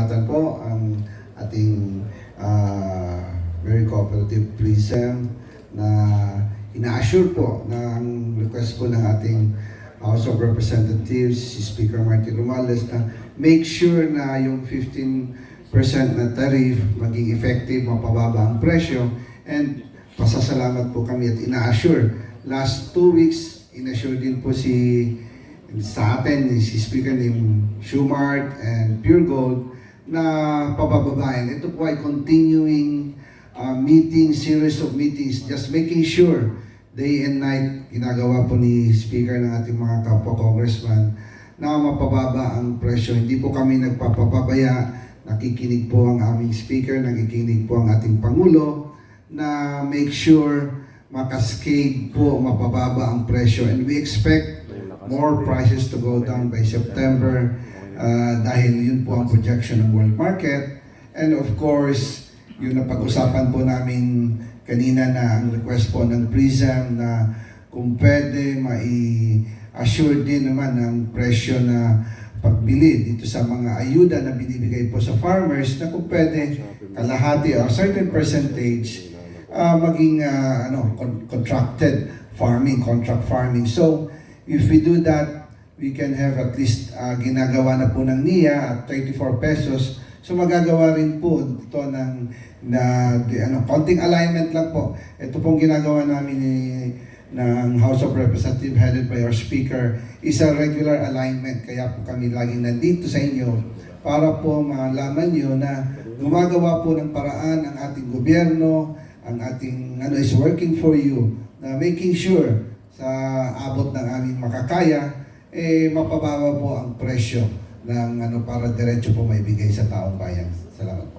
pasalamatan po ang ating ah, very cooperative PRISM na ina-assure po na request po ng ating House of Representatives, si Speaker Martin Romales, na make sure na yung 15% na tariff maging effective, mapababa ang presyo, and pasasalamat po kami at ina-assure. Last two weeks, in-assure din po si sa atin, si Speaker ni Schumart and Pure Gold na pabababayan. Ito po ay continuing uh, meeting, series of meetings, just making sure day and night ginagawa po ni Speaker ng ating mga kapwa congressman na mapababa ang presyo. Hindi po kami nagpapababaya, nakikinig po ang aming Speaker, nakikinig po ang ating Pangulo na make sure makascade po, mapababa ang presyo. And we expect more prices to go down by September uh, dahil yun po ang projection ng world market. And of course, yun na pag-usapan po namin kanina na ang request po ng PRISM na kung pwede mai-assure din naman ang presyo na pagbili dito sa mga ayuda na binibigay po sa farmers na kung pwede kalahati or certain percentage uh, maging uh, ano con- contracted farming, contract farming. So, if we do that, we can have at least uh, ginagawa na po ng NIA at 34 pesos. So magagawa rin po ito ng na di, ano konting alignment lang po. Ito pong ginagawa namin ni ng House of Representatives headed by our Speaker is a regular alignment. Kaya po kami laging nandito sa inyo para po malaman nyo na gumagawa po ng paraan ang ating gobyerno, ang ating ano is working for you na making sure sa abot ng aming makakaya eh mapababa po ang presyo ng ano para diretso po maibigay sa taong bayan. Salamat.